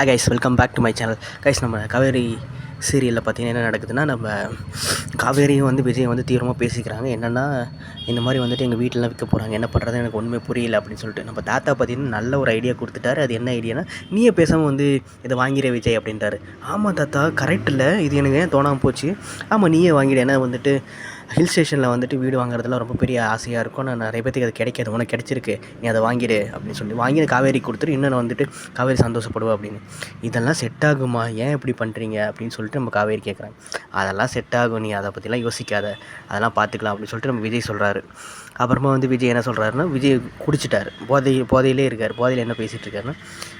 Ah guys welcome back to my channel guys நம்ம காவேரி சீரியலில் பார்த்தீங்கன்னா என்ன நடக்குதுன்னா நம்ம காவேரியும் வந்து விஜய் வந்து தீவிரமாக பேசிக்கிறாங்க. என்னென்னா இந்த மாதிரி வந்துட்டு எங்கள் வீட்டிலலாம் விற்க போகிறாங்க என்ன பண்ணுறது எனக்கு ஒன்றுமே புரியல அப்படின்னு சொல்லிட்டு. நம்ம தாத்தா பார்த்தீங்கன்னா நல்ல ஒரு ஐடியா கொடுத்துட்டாரு. அது என்ன ஐடியானா நீயே பேசாமல் வந்து இதை வாங்கிற விஜய் அப்படின்ட்டாரு. ஆமாம் தாத்தா கரெக்ட் இல்லை இது எனக்கு ஏன் தோணாமல் போச்சு? ஆமாம் நீயே வாங்கிடு. ஏன்னா வந்துட்டு ஹில் ஸ்டேஷனில் வந்துட்டு வீடு வாங்குறதுலாம் ரொம்ப பெரிய ஆசையாக இருக்கும் நான் நிறைய பேத்துக்கு அது கிடைக்காது. உனக்கு கிடச்சிருக்கு. நீ அதை வாங்கிடு அப்படின்னு சொல்லி வாங்கி காவேரி கொடுத்துரு இன்னும் வந்துட்டு காவேரி சந்தோஷப்படுவோம் அப்படின்னு. இதெல்லாம் செட் ஆகுமா? ஏன் இப்படி பண்ணுறீங்க அப்படின்னு சொல்லிட்டு நம்ம காவேரி கேட்குறாங்க அதெல்லாம் செட் ஆகும். நீ அதை பற்றிலாம் யோசிக்காத. அதெல்லாம் பார்த்துக்கலாம் அப்படின்னு சொல்லிட்டு நம்ம விஜய் சொல்கிறாரு அப்புறமா வந்து விஜய் என்ன சொல்கிறாருன்னா விஜய் குடிச்சிட்டார். போதை போதையிலே இருக்கார். போதையில் என்ன பேசிகிட்டு இருக்காருன்னா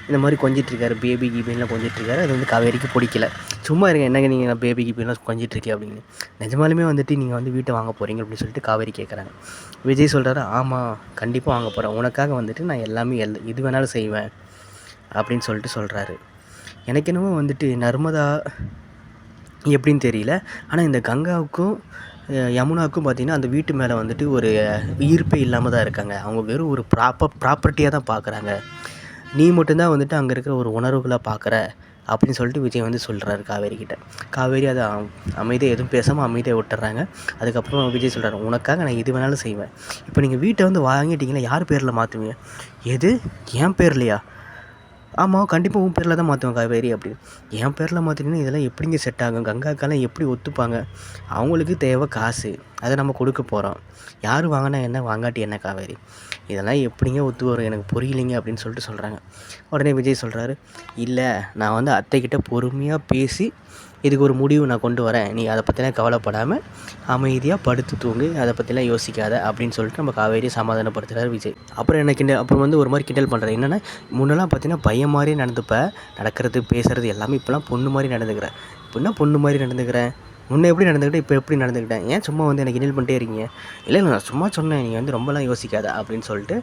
இந்த மாதிரி கொஞ்சிட்ருக்காரு பேபி கீபின்லாம் கொஞ்சிட்ருக்காரு அது வந்து காவேரிக்கு பிடிக்கல. சும்மா இருங்க என்னங்க நீங்கள் பேபி கீபின்லாம் கொஞ்சிட்டு இருக்கே அப்படின்னு. நிஜமாலுமே வந்துட்டு நீங்கள் வந்து வீட்டை வாங்க போகிறீங்க அப்படின்னு சொல்லிட்டு காவேரி கேட்குறாங்க விஜய் சொல்கிறாரு ஆமாம் கண்டிப்பாக வாங்க போகிறேன் உனக்காக வந்துட்டு நான் எல்லாமே எல் இது வேணாலும் செய்வேன் அப்படின்னு சொல்லிட்டு சொல்கிறாரு எனக்கு என்னமோ வந்துட்டு நர்மதா எப்படின்னு தெரியல. ஆனால் இந்த கங்காவுக்கும் யமுனாவுக்கும் பார்த்திங்கன்னா அந்த வீட்டு மேலே வந்துட்டு ஒரு ஈர்ப்பே இல்லாமல் தான் இருக்காங்க. அவங்க வெறும் ஒரு ப்ராப்பர் ப்ராப்பர்ட்டியாக தான் பார்க்குறாங்க நீ மட்டும்தான் வந்துட்டு அங்கே இருக்கிற ஒரு உணர்வுகளாக பார்க்குற அப்படின்னு சொல்லிட்டு விஜய் வந்து சொல்கிறாரு காவேரி கிட்ட. காவேரி அதை அம்- அமைதியாக எதுவும் பேசாமல் அமைதியாக விட்டுறாங்க. அதுக்கப்புறம் விஜய் சொல்கிறாரு உனக்காக நான் எது வேணாலும் செய்வேன். இப்போ நீங்கள் வீட்டை வந்து வாங்கிட்டீங்கன்னா யார் பேரில் மாற்றுவீங்க எது? என் பேர்லையா? ஆமாம் கண்டிப்பாக உன் பேரில் தான் மாற்றுவேன் காவேரி அப்படின்னு என் பேரில் மாற்றினீங்கன்னா இதெல்லாம் எப்படிங்க செட் ஆகும்? கங்காக்கெல்லாம் எப்படி ஒத்துப்பாங்க? அவங்களுக்கு தேவை காசு. அதை நம்ம கொடுக்க போகிறோம் யார் வாங்கினா என்ன? வாங்காட்டி என்ன காவேரி? இதெல்லாம் எப்படிங்க ஒத்து வரும்? எனக்கு புரியலைங்க அப்படின்னு சொல்லிட்டு சொல்கிறாங்க உடனே விஜய் சொல்கிறாரு இல்லை நான் வந்து அத்தைக்கிட்ட பொறுமையாக பேசி இதுக்கு ஒரு முடிவு நான் கொண்டு வரேன். நீ அதை பற்றிலாம் கவலைப்படாமல் அமைதியாக படுத்து தூங்கு. அதை பற்றிலாம் யோசிக்காத அப்படின்னு சொல்லிட்டு நம்ம காவேரியை சமாதானப்படுத்துகிறார் விஜய். அப்புறம் என்ன கிண்டல்? அப்புறம் வந்து ஒரு மாதிரி கிண்டல் பண்ணுறது என்னென்னா முன்னெல்லாம் பார்த்தீங்கன்னா பையன் மாதிரி நடந்துப்ப. நடக்கிறது பேசுகிறது எல்லாமே இப்போலாம் பொண்ணு மாதிரி நடந்துக்கிறேன் இப்படின்னா பொண்ணு மாதிரி நடந்துக்கிறேன் முன்னே எப்படி நடந்துக்கிட்டேன் இப்போ எப்படி நடந்துக்கிட்டேன் ஏன் சும்மா வந்து எனக்கு கிண்டல் பண்ணிட்டே இருக்கீங்க? இல்லை நான் சும்மா சொன்னேன் நீங்கள் வந்து ரொம்பலாம் யோசிக்காத அப்படின்னு சொல்லிட்டு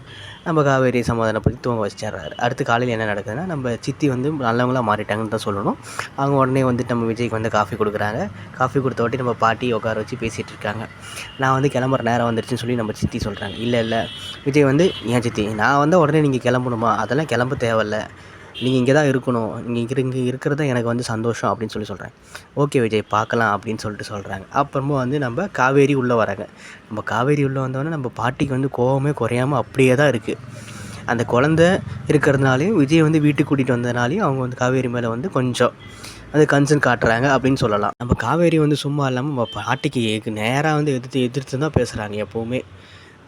நம்ம காவேரி சமாதானப்படுத்தி தூங்க வச்சிடுறாரு. அடுத்து காலையில் என்ன நடக்குதுன்னா நம்ம சித்தி வந்து நல்லவங்களாக மாறிட்டாங்கன்னு தான் சொல்லணும். அவங்க உடனே வந்துட்டு நம்ம விஜய்க்கு வந்து காஃபி கொடுக்குறாங்க. காஃபி கொடுத்த வாட்டி நம்ம பாட்டி உட்கார வச்சு பேசிகிட்டு இருக்காங்க. நான் வந்து கிளம்புற நேரம் வந்துருச்சுன்னு சொல்லி நம்ம சித்தி சொல்கிறாங்க இல்லை இல்லை விஜய் வந்து ஏன் சித்தி நான் வந்து உடனே நீங்கள் கிளம்பணுமா? அதெல்லாம் கிளம்ப தேவையில்ல. நீங்கள் இங்கே தான் இருக்கணும். நீங்கள் இங்கே இங்கே இருக்கிறது எனக்கு வந்து சந்தோஷம் அப்படின்னு சொல்லி சொல்கிறேன் ஓகே விஜய் பார்க்கலாம் அப்படின்னு சொல்லிட்டு சொல்கிறாங்க அப்புறமா வந்து நம்ம காவேரி உள்ளே வராங்க. நம்ம காவேரி உள்ளே வந்தோடனே நம்ம பாட்டிக்கு வந்து கோவமே குறையாமல் அப்படியே தான் இருக்குது அந்த குழந்த இருக்கிறதுனாலையும் விஜய் வந்து வீட்டுக்கு கூட்டிகிட்டு வந்ததுனாலையும் அவங்க வந்து காவேரி மேலே வந்து கொஞ்சம் அது கன்சர்ன் காட்டுறாங்க அப்படின்னு சொல்லலாம். நம்ம காவேரி வந்து சும்மா இல்லாமல் நம்ம பாட்டிக்கு நேராக வந்து எதிர்த்து எதிர்த்து தான் பேசுகிறாங்க எப்போவுமே.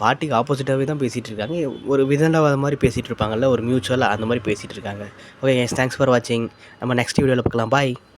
பாட்டிக்கு ஆப்போசிட்டாகவே தான் பேசிகிட்டு இருக்காங்க ஒரு விதண்டாவாத மாதிரி பேசிகிட்டு இருப்பாங்கல்ல ஒரு மியூச்சுவலாக அந்த மாதிரி பேசிகிட்டு இருக்காங்க ஓகே தேங்க்ஸ் ஃபார் வாட்சிங் நம்ம நெக்ஸ்ட் வீடியோவில் பார்க்கலாம். பாய்